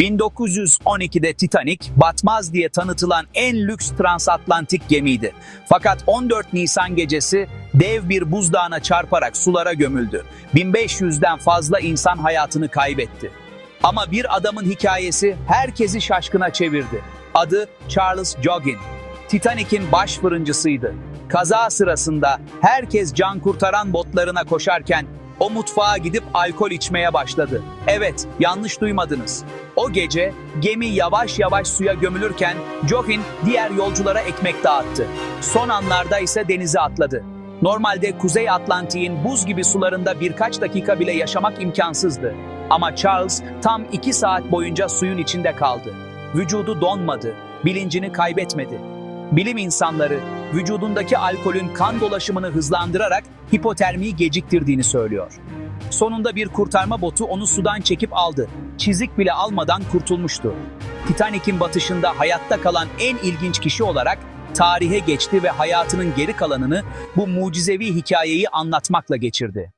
1912'de Titanic, batmaz diye tanıtılan en lüks transatlantik gemiydi. Fakat 14 Nisan gecesi dev bir buzdağına çarparak sulara gömüldü. 1500'den fazla insan hayatını kaybetti. Ama bir adamın hikayesi herkesi şaşkına çevirdi. Adı Charles Joggin. Titanic'in baş fırıncısıydı. Kaza sırasında herkes can kurtaran botlarına koşarken o mutfağa gidip alkol içmeye başladı. Evet, yanlış duymadınız. O gece gemi yavaş yavaş suya gömülürken Jokin diğer yolculara ekmek dağıttı. Son anlarda ise denize atladı. Normalde Kuzey Atlantik'in buz gibi sularında birkaç dakika bile yaşamak imkansızdı. Ama Charles tam iki saat boyunca suyun içinde kaldı. Vücudu donmadı, bilincini kaybetmedi. Bilim insanları vücudundaki alkolün kan dolaşımını hızlandırarak hipotermiyi geciktirdiğini söylüyor. Sonunda bir kurtarma botu onu sudan çekip aldı. Çizik bile almadan kurtulmuştu. Titanic'in batışında hayatta kalan en ilginç kişi olarak tarihe geçti ve hayatının geri kalanını bu mucizevi hikayeyi anlatmakla geçirdi.